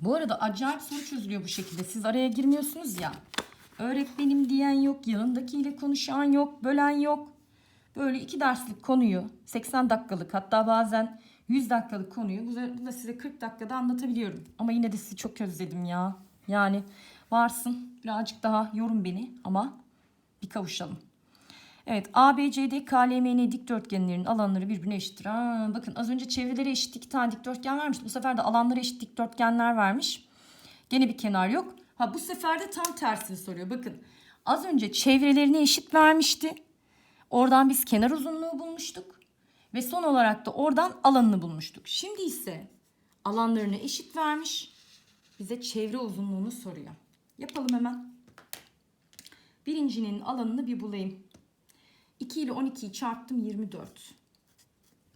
Bu arada acayip soru çözülüyor bu şekilde. Siz araya girmiyorsunuz ya. Öğretmenim diyen yok, yanındakiyle konuşan yok, bölen yok. Böyle iki derslik konuyu 80 dakikalık hatta bazen 100 dakikalık konuyu bu da size 40 dakikada anlatabiliyorum. Ama yine de sizi çok özledim ya. Yani varsın birazcık daha yorum beni ama bir kavuşalım. Evet ABCD KLMN dikdörtgenlerin alanları birbirine eşittir. Ha, bakın az önce çevreleri eşit iki tane dikdörtgen vermiş. Bu sefer de alanları eşit dikdörtgenler vermiş. Gene bir kenar yok. Ha bu sefer de tam tersini soruyor. Bakın az önce çevrelerini eşit vermişti. Oradan biz kenar uzunluğu bulmuştuk. Ve son olarak da oradan alanını bulmuştuk. Şimdi ise alanlarını eşit vermiş. Bize çevre uzunluğunu soruyor. Yapalım hemen. Birincinin alanını bir bulayım. 2 ile 12'yi çarptım 24.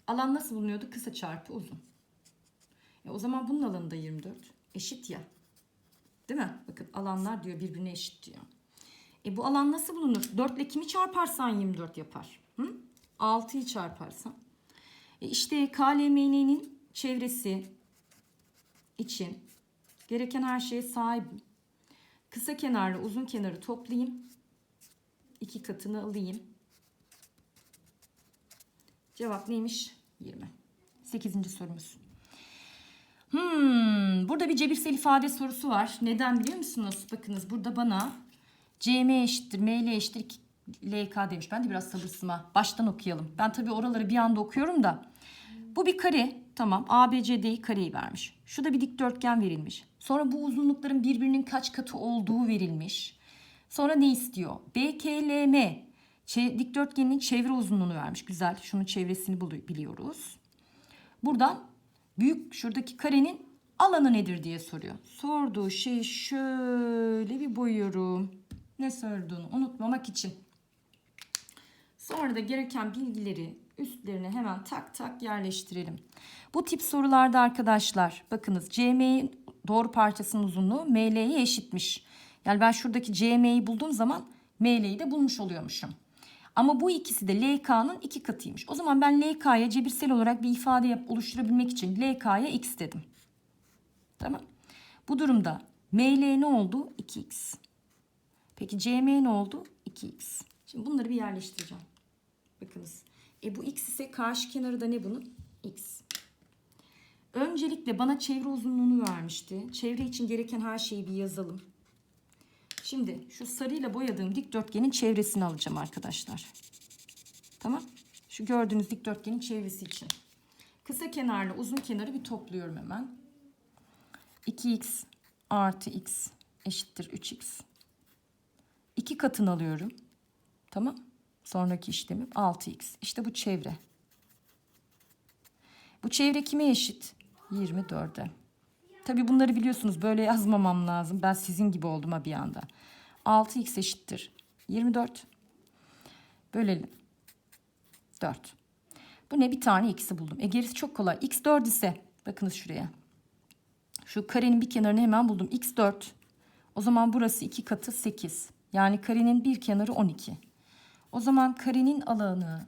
Alan nasıl bulunuyordu? Kısa çarpı uzun. E o zaman bunun alanı da 24. Eşit ya. Değil mi? Bakın alanlar diyor birbirine eşit diyor. E bu alan nasıl bulunur? 4 ile kimi çarparsan 24 yapar. Hı? 6'yı çarparsan. E işte KLMN'nin çevresi için gereken her şeye sahibim. Kısa kenarla uzun kenarı toplayayım. İki katını alayım. Cevap neymiş? 20. 8. sorumuz. Hmm, burada bir cebirsel ifade sorusu var. Neden biliyor musunuz? Bakınız burada bana CM eşittir, ML eşittir LK demiş. Ben de biraz sabırsıma. Baştan okuyalım. Ben tabii oraları bir anda okuyorum da. Bu bir kare. Tamam. ABCD'yi kareyi vermiş. Şu da bir dikdörtgen verilmiş. Sonra bu uzunlukların birbirinin kaç katı olduğu verilmiş. Sonra ne istiyor? BKLM dikdörtgenin çevre uzunluğunu vermiş. Güzel. Şunun çevresini biliyoruz. Buradan büyük şuradaki karenin alanı nedir diye soruyor. Sorduğu şeyi şöyle bir boyuyorum. Ne sorduğunu unutmamak için. Sonra da gereken bilgileri üstlerine hemen tak tak yerleştirelim. Bu tip sorularda arkadaşlar bakınız CM'nin doğru parçasının uzunluğu ML'ye eşitmiş. Yani ben şuradaki CM'yi bulduğum zaman ML'yi de bulmuş oluyormuşum. Ama bu ikisi de LK'nın iki katıymış. O zaman ben LK'ya cebirsel olarak bir ifade yap, oluşturabilmek için LK'ya x dedim. Tamam. Bu durumda ML ne oldu? 2x. Peki CM ne oldu? 2x. Şimdi bunları bir yerleştireceğim. Bakınız. E bu x ise karşı kenarı da ne bunun? x. Öncelikle bana çevre uzunluğunu vermişti. Çevre için gereken her şeyi bir yazalım. Şimdi şu sarıyla boyadığım dikdörtgenin çevresini alacağım arkadaşlar. Tamam. Şu gördüğünüz dikdörtgenin çevresi için. Kısa kenarla uzun kenarı bir topluyorum hemen. 2x artı x eşittir 3x. 2 katını alıyorum. Tamam. Sonraki işlemim 6x. İşte bu çevre. Bu çevre kime eşit? 24'e. Tabii bunları biliyorsunuz böyle yazmamam lazım. Ben sizin gibi oldum ha bir anda. 6x eşittir 24. Bölelim. 4. Bu ne? Bir tane x'i buldum. E gerisi çok kolay. x 4 ise bakınız şuraya. Şu karenin bir kenarını hemen buldum. x 4. O zaman burası 2 katı 8. Yani karenin bir kenarı 12. O zaman karenin alanı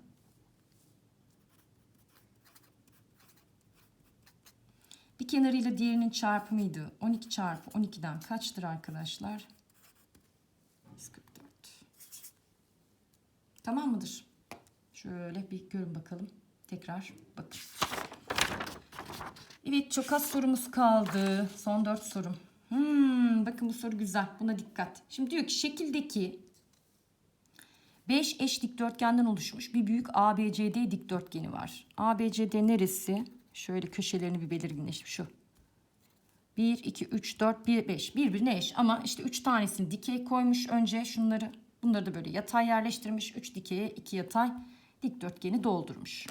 bir kenarıyla diğerinin çarpımıydı. 12 çarpı 12'den kaçtır arkadaşlar? 144. Tamam mıdır? Şöyle bir görün bakalım. Tekrar bakın. Evet çok az sorumuz kaldı. Son 4 sorum. Hmm, bakın bu soru güzel. Buna dikkat. Şimdi diyor ki şekildeki 5 eş dikdörtgenden oluşmuş bir büyük ABCD dikdörtgeni var. ABCD neresi? Şöyle köşelerini bir belirginleştir şu. 1, 2, 3, 4, 1, 5. Birbirine eş ama işte 3 tanesini dikey koymuş önce şunları. Bunları da böyle yatay yerleştirmiş. 3 dikeye 2 yatay dikdörtgeni doldurmuş.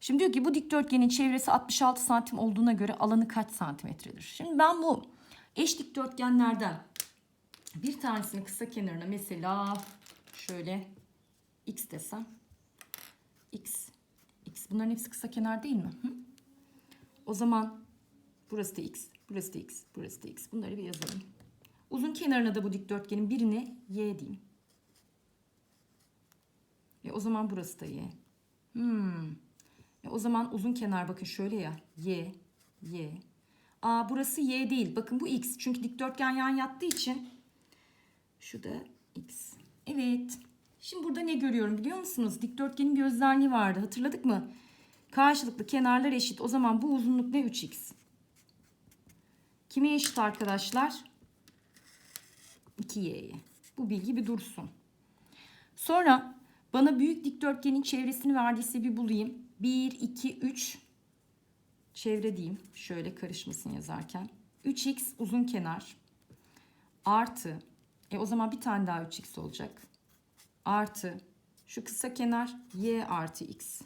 Şimdi diyor ki bu dikdörtgenin çevresi 66 santim olduğuna göre alanı kaç santimetredir? Şimdi ben bu eş dikdörtgenlerden bir tanesini kısa kenarına mesela şöyle x desem x bunların hepsi kısa kenar değil mi? Hı? O zaman burası da x, burası da x, burası da x. Bunları bir yazalım. Uzun kenarına da bu dikdörtgenin birine y diyeyim. E o zaman burası da y. Hmm. E o zaman uzun kenar bakın şöyle ya. Y, y. Aa, burası y değil. Bakın bu x. Çünkü dikdörtgen yan yattığı için şu da x. Evet. Şimdi burada ne görüyorum biliyor musunuz? Dikdörtgenin bir özelliği vardı. Hatırladık mı? Karşılıklı kenarlar eşit. O zaman bu uzunluk ne? 3x. Kime eşit arkadaşlar? 2y'ye. Bu bilgi bir dursun. Sonra bana büyük dikdörtgenin çevresini verdiyse bir bulayım. 1, 2, 3 çevre diyeyim. Şöyle karışmasın yazarken. 3x uzun kenar artı e o zaman bir tane daha 3x olacak. Artı şu kısa kenar y artı x.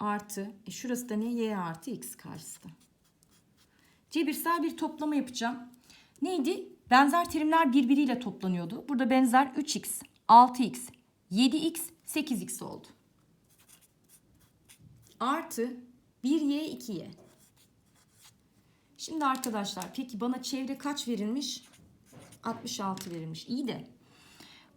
Artı e şurası da ne? y artı x karşısı. Cebirsel bir toplama yapacağım. Neydi? Benzer terimler birbiriyle toplanıyordu. Burada benzer 3x, 6x, 7x, 8x oldu. Artı 1y, 2y. Şimdi arkadaşlar peki bana çevre kaç verilmiş? 66 verilmiş. İyi de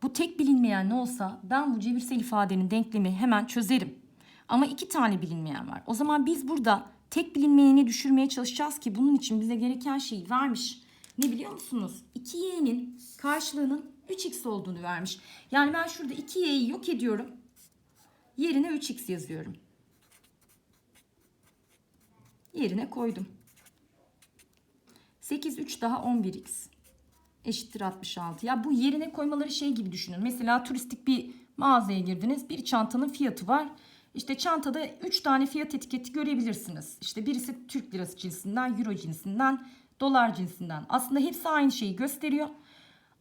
bu tek bilinmeyen ne olsa ben bu cebirsel ifadenin denklemi hemen çözerim. Ama iki tane bilinmeyen var. O zaman biz burada tek bilinmeyeni düşürmeye çalışacağız ki bunun için bize gereken şeyi vermiş. Ne biliyor musunuz? 2y'nin karşılığının 3x olduğunu vermiş. Yani ben şurada 2y'yi yok ediyorum. Yerine 3x yazıyorum. Yerine koydum. 8 3 daha 11x eşittir 66. Ya bu yerine koymaları şey gibi düşünün. Mesela turistik bir mağazaya girdiniz. Bir çantanın fiyatı var. İşte çantada 3 tane fiyat etiketi görebilirsiniz. İşte birisi Türk lirası cinsinden, euro cinsinden, dolar cinsinden. Aslında hepsi aynı şeyi gösteriyor.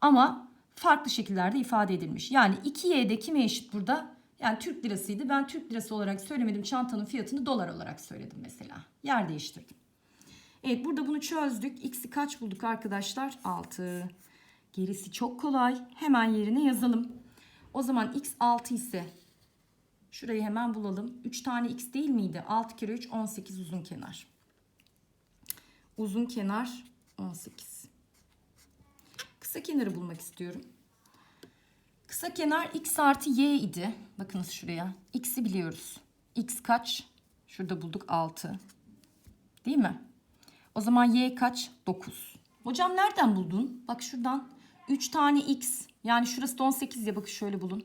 Ama farklı şekillerde ifade edilmiş. Yani 2y'de kime eşit burada? Yani Türk lirasıydı. Ben Türk lirası olarak söylemedim. Çantanın fiyatını dolar olarak söyledim mesela. Yer değiştirdim. Evet burada bunu çözdük. X'i kaç bulduk arkadaşlar? 6. Gerisi çok kolay. Hemen yerine yazalım. O zaman X 6 ise şurayı hemen bulalım. 3 tane X değil miydi? 6 kere 3 18 uzun kenar. Uzun kenar 18. Kısa kenarı bulmak istiyorum. Kısa kenar x artı y idi. Bakınız şuraya. X'i biliyoruz. X kaç? Şurada bulduk 6. Değil mi? O zaman y kaç? 9. Hocam nereden buldun? Bak şuradan 3 tane x. Yani şurası da 18 ya bakın şöyle bulun.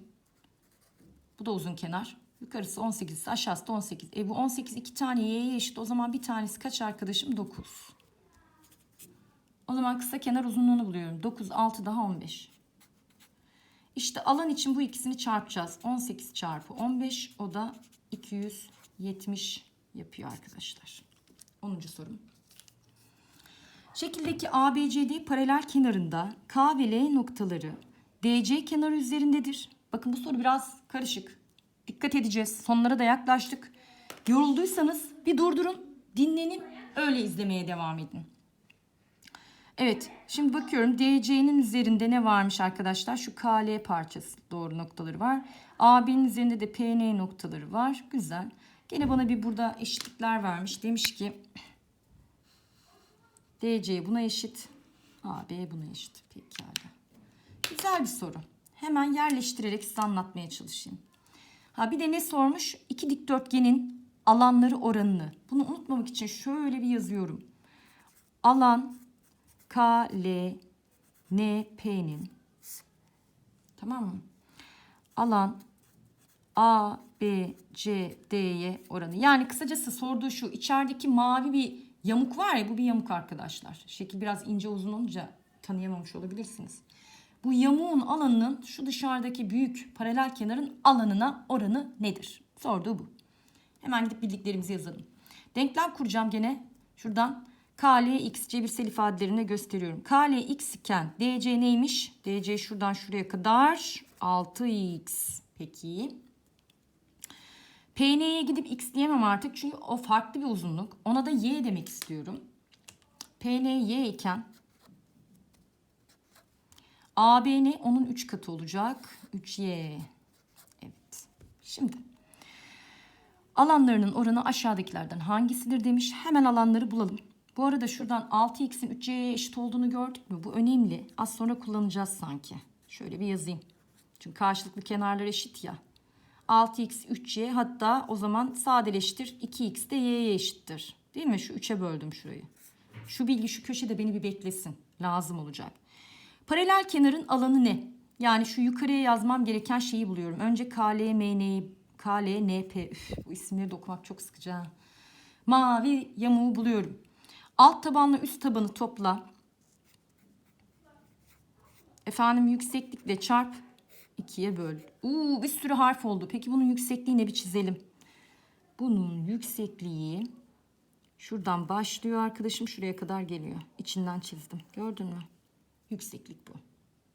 Bu da uzun kenar. Yukarısı 18 ise aşağısı da 18. E bu 18 iki tane y'ye eşit. O zaman bir tanesi kaç arkadaşım? 9. O zaman kısa kenar uzunluğunu buluyorum. 9, 6 daha 15. İşte alan için bu ikisini çarpacağız. 18 çarpı 15 o da 270 yapıyor arkadaşlar. 10. sorum. Şekildeki ABCD paralel kenarında K ve L noktaları DC kenarı üzerindedir. Bakın bu soru biraz karışık. Dikkat edeceğiz. Sonlara da yaklaştık. Yorulduysanız bir durdurun, dinlenin, öyle izlemeye devam edin. Evet, şimdi bakıyorum DC'nin üzerinde ne varmış arkadaşlar? Şu KL parçası doğru noktaları var. AB'nin üzerinde de PN noktaları var. Güzel. Gene bana bir burada eşitlikler vermiş. Demiş ki DC buna eşit. AB buna eşit. Pekala. Güzel bir soru. Hemen yerleştirerek size anlatmaya çalışayım. Ha bir de ne sormuş? İki dikdörtgenin alanları oranını. Bunu unutmamak için şöyle bir yazıyorum. Alan K, L, N, P'nin tamam mı? Alan A, B, C, D'ye oranı. Yani kısacası sorduğu şu içerideki mavi bir yamuk var ya bu bir yamuk arkadaşlar. Şekil biraz ince uzun olunca tanıyamamış olabilirsiniz. Bu yamuğun alanının şu dışarıdaki büyük paralel kenarın alanına oranı nedir? Sorduğu bu. Hemen gidip bildiklerimizi yazalım. Denklem kuracağım gene. Şuradan KL x cebirsel ifadelerine gösteriyorum. KL x iken DC neymiş? DC şuradan şuraya kadar 6x. Peki. PN'ye gidip x diyemem artık çünkü o farklı bir uzunluk. Ona da y demek istiyorum. PN y iken ABN onun 3 katı olacak. 3y. Evet. Şimdi alanlarının oranı aşağıdakilerden hangisidir demiş. Hemen alanları bulalım. Bu arada şuradan 6x'in 3y'ye eşit olduğunu gördük mü? Bu önemli. Az sonra kullanacağız sanki. Şöyle bir yazayım. Çünkü karşılıklı kenarlar eşit ya. 6x 3y hatta o zaman sadeleştir 2x de y'ye eşittir. Değil mi? Şu 3'e böldüm şurayı. Şu bilgi şu köşede beni bir beklesin. Lazım olacak. Paralel kenarın alanı ne? Yani şu yukarıya yazmam gereken şeyi buluyorum. Önce KL, MN, KL, NP. Üf, bu isimleri de okumak çok sıkıcı. ha. Mavi yamuğu buluyorum. Alt tabanla üst tabanı topla. Efendim yükseklikle çarp. 2'ye böl. Uuu bir sürü harf oldu. Peki bunun yüksekliği ne bir çizelim. Bunun yüksekliği şuradan başlıyor arkadaşım şuraya kadar geliyor. İçinden çizdim. Gördün mü? Yükseklik bu.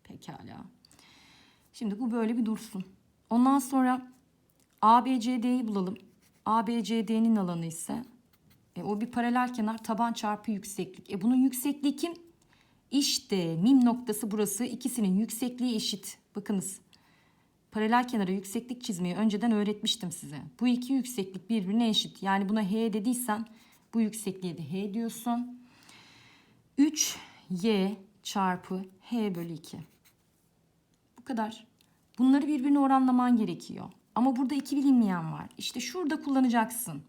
Pekala. Şimdi bu böyle bir dursun. Ondan sonra ABCD'yi bulalım. ABCD'nin alanı ise e, o bir paralel kenar taban çarpı yükseklik. E bunun yüksekliği kim? İşte mim noktası burası. İkisinin yüksekliği eşit. Bakınız. Paralel kenara yükseklik çizmeyi önceden öğretmiştim size. Bu iki yükseklik birbirine eşit. Yani buna H dediysen bu yüksekliğe de H diyorsun. 3Y çarpı H bölü 2. Bu kadar. Bunları birbirine oranlaman gerekiyor. Ama burada iki bilinmeyen var. İşte şurada kullanacaksın.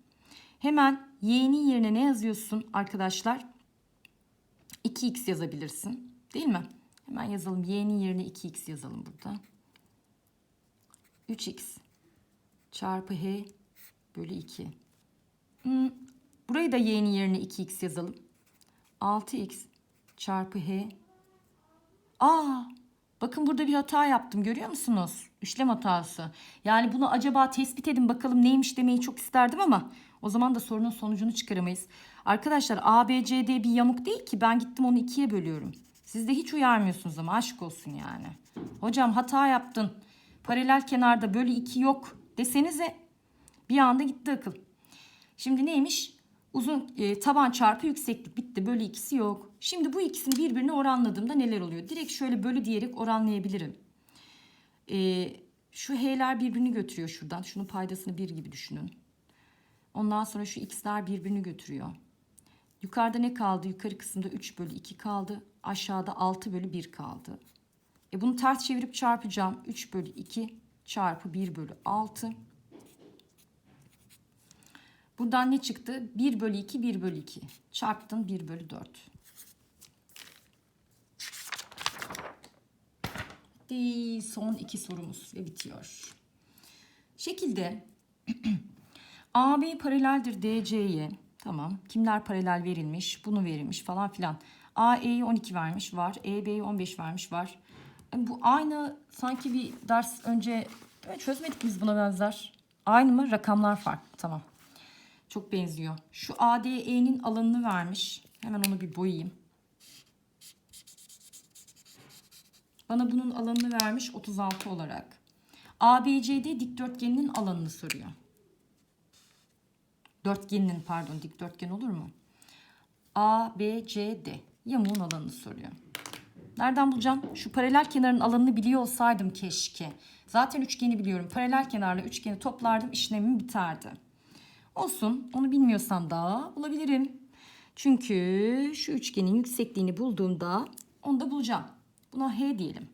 Hemen y'nin yerine ne yazıyorsun arkadaşlar? 2x yazabilirsin. Değil mi? Hemen yazalım. Y'nin yerine 2x yazalım burada. 3x çarpı h bölü 2. Hmm, burayı da y'nin yerine 2x yazalım. 6x çarpı h. Aa, bakın burada bir hata yaptım görüyor musunuz? Üçlem hatası. Yani bunu acaba tespit edin bakalım neymiş demeyi çok isterdim ama o zaman da sorunun sonucunu çıkaramayız. Arkadaşlar ABCD bir yamuk değil ki ben gittim onu ikiye bölüyorum. Siz de hiç uyarmıyorsunuz ama aşk olsun yani. Hocam hata yaptın. Paralel kenarda bölü 2 yok desenize bir anda gitti akıl. Şimdi neymiş? Uzun e, taban çarpı yükseklik bitti. Bölü ikisi yok. Şimdi bu ikisini birbirine oranladığımda neler oluyor? Direkt şöyle bölü diyerek oranlayabilirim. E, şu h'ler birbirini götürüyor şuradan. Şunun paydasını 1 gibi düşünün. Ondan sonra şu x'ler birbirini götürüyor. Yukarıda ne kaldı? Yukarı kısımda 3 bölü 2 kaldı. Aşağıda 6 bölü 1 kaldı. E bunu ters çevirip çarpacağım. 3 bölü 2 çarpı 1 bölü 6. Buradan ne çıktı? 1 bölü 2 1 bölü 2. Çarptım 1 bölü 4. De son iki sorumuz ve bitiyor. Şekilde AB paraleldir DC'ye. Tamam. Kimler paralel verilmiş? Bunu verilmiş falan filan. AE'yi 12 vermiş var. EB'yi 15 vermiş var. Bu aynı sanki bir ders önce Evet, çözmedik biz buna benzer. Aynı mı? Rakamlar farklı. Tamam. Çok benziyor. Şu ADE'nin alanını vermiş. Hemen onu bir boyayayım. Bana bunun alanını vermiş 36 olarak. ABCD dikdörtgeninin alanını soruyor. Dörtgeninin pardon dikdörtgen olur mu? ABCD yamuğun alanını soruyor. Nereden bulacağım? Şu paralel kenarın alanını biliyor olsaydım keşke. Zaten üçgeni biliyorum. Paralel kenarla üçgeni toplardım işlemim biterdi. Olsun onu bilmiyorsam da bulabilirim. Çünkü şu üçgenin yüksekliğini bulduğumda onu da bulacağım. Buna H diyelim.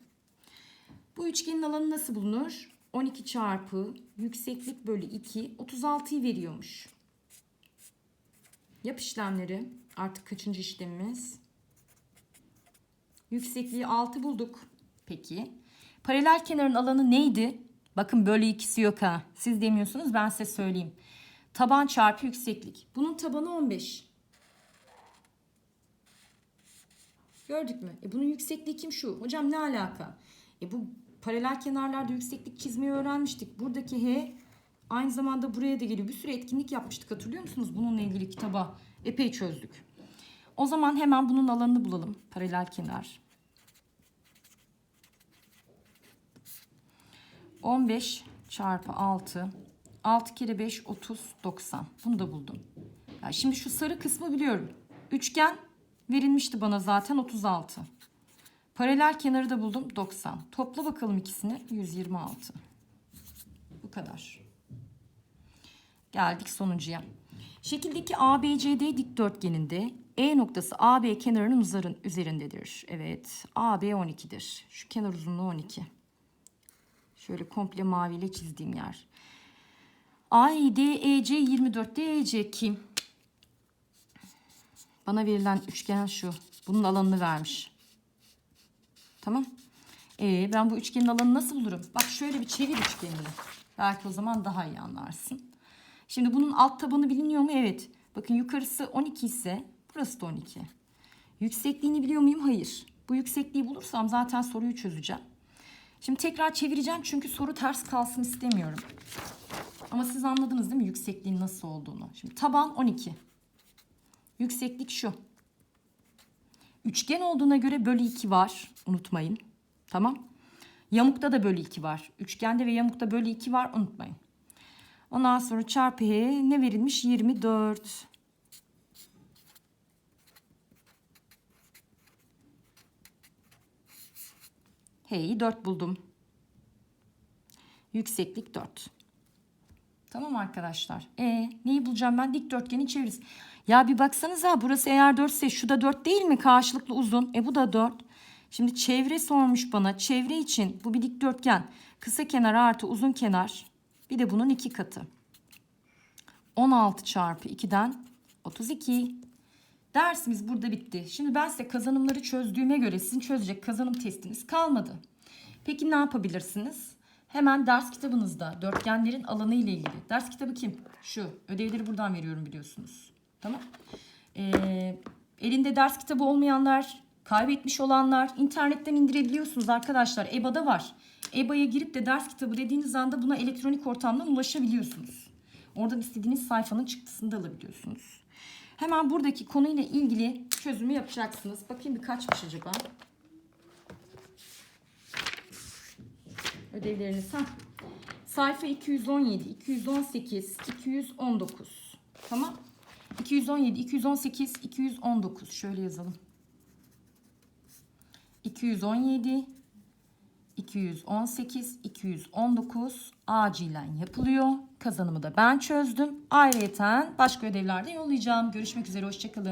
Bu üçgenin alanı nasıl bulunur? 12 çarpı yükseklik bölü 2 36'yı veriyormuş. Yap işlemleri. Artık kaçıncı işlemimiz? Yüksekliği 6 bulduk. Peki. Paralel kenarın alanı neydi? Bakın bölü ikisi yok ha. Siz demiyorsunuz ben size söyleyeyim. Taban çarpı yükseklik. Bunun tabanı 15. Gördük mü? E bunun yüksekliği kim şu? Hocam ne alaka? E bu paralel kenarlarda yükseklik çizmeyi öğrenmiştik. Buradaki H aynı zamanda buraya da geliyor. Bir sürü etkinlik yapmıştık hatırlıyor musunuz? Bununla ilgili kitaba epey çözdük. O zaman hemen bunun alanını bulalım. Paralel kenar. 15 çarpı 6. 6 kere 5 30 90. Bunu da buldum. Yani şimdi şu sarı kısmı biliyorum. Üçgen verilmişti bana zaten 36. Paralel kenarı da buldum 90. Topla bakalım ikisini 126. Bu kadar. Geldik sonuncuya. Şekildeki ABCD dikdörtgeninde E noktası AB kenarının üzerindedir. Evet AB 12'dir. Şu kenar uzunluğu 12. Şöyle komple maviyle çizdiğim yer. AİD EC 24 DEC kim? Bana verilen üçgen şu. Bunun alanını vermiş. Tamam. Ee, ben bu üçgenin alanını nasıl bulurum? Bak şöyle bir çevir üçgenini. Belki o zaman daha iyi anlarsın. Şimdi bunun alt tabanı biliniyor mu? Evet. Bakın yukarısı 12 ise burası da 12. Yüksekliğini biliyor muyum? Hayır. Bu yüksekliği bulursam zaten soruyu çözeceğim. Şimdi tekrar çevireceğim çünkü soru ters kalsın istemiyorum. Ama siz anladınız değil mi yüksekliğin nasıl olduğunu? Şimdi taban 12. Yükseklik şu. Üçgen olduğuna göre bölü 2 var. Unutmayın. Tamam. Yamukta da bölü 2 var. Üçgende ve yamukta bölü 2 var. Unutmayın. Ondan sonra çarpı ne verilmiş? 24. H'yi 4 buldum. Yükseklik 4. Tamam arkadaşlar. E neyi bulacağım ben? Dikdörtgenin çevresi. Ya bir baksanıza burası eğer 4 ise şu da 4 değil mi? Karşılıklı uzun. E bu da 4. Şimdi çevre sormuş bana. Çevre için bu bir dikdörtgen. Kısa kenar artı uzun kenar. Bir de bunun iki katı. 16 çarpı 2'den 32. Dersimiz burada bitti. Şimdi ben size kazanımları çözdüğüme göre sizin çözecek kazanım testiniz kalmadı. Peki ne yapabilirsiniz? Hemen ders kitabınızda dörtgenlerin alanı ile ilgili. Ders kitabı kim? Şu. Ödevleri buradan veriyorum biliyorsunuz. Tamam. Ee, elinde ders kitabı olmayanlar, kaybetmiş olanlar internetten indirebiliyorsunuz arkadaşlar. EBA'da var. EBA'ya girip de ders kitabı dediğiniz anda buna elektronik ortamdan ulaşabiliyorsunuz. Oradan istediğiniz sayfanın çıktısını da alabiliyorsunuz. Hemen buradaki konuyla ilgili çözümü yapacaksınız. Bakayım bir kaçmış acaba? Ödevleriniz ha. Sayfa 217, 218, 219. Tamam. 217, 218, 219. Şöyle yazalım. 217, 218, 219 acilen yapılıyor. Kazanımı da ben çözdüm. Ayrıyeten başka ödevlerde yollayacağım. Görüşmek üzere, hoşçakalın.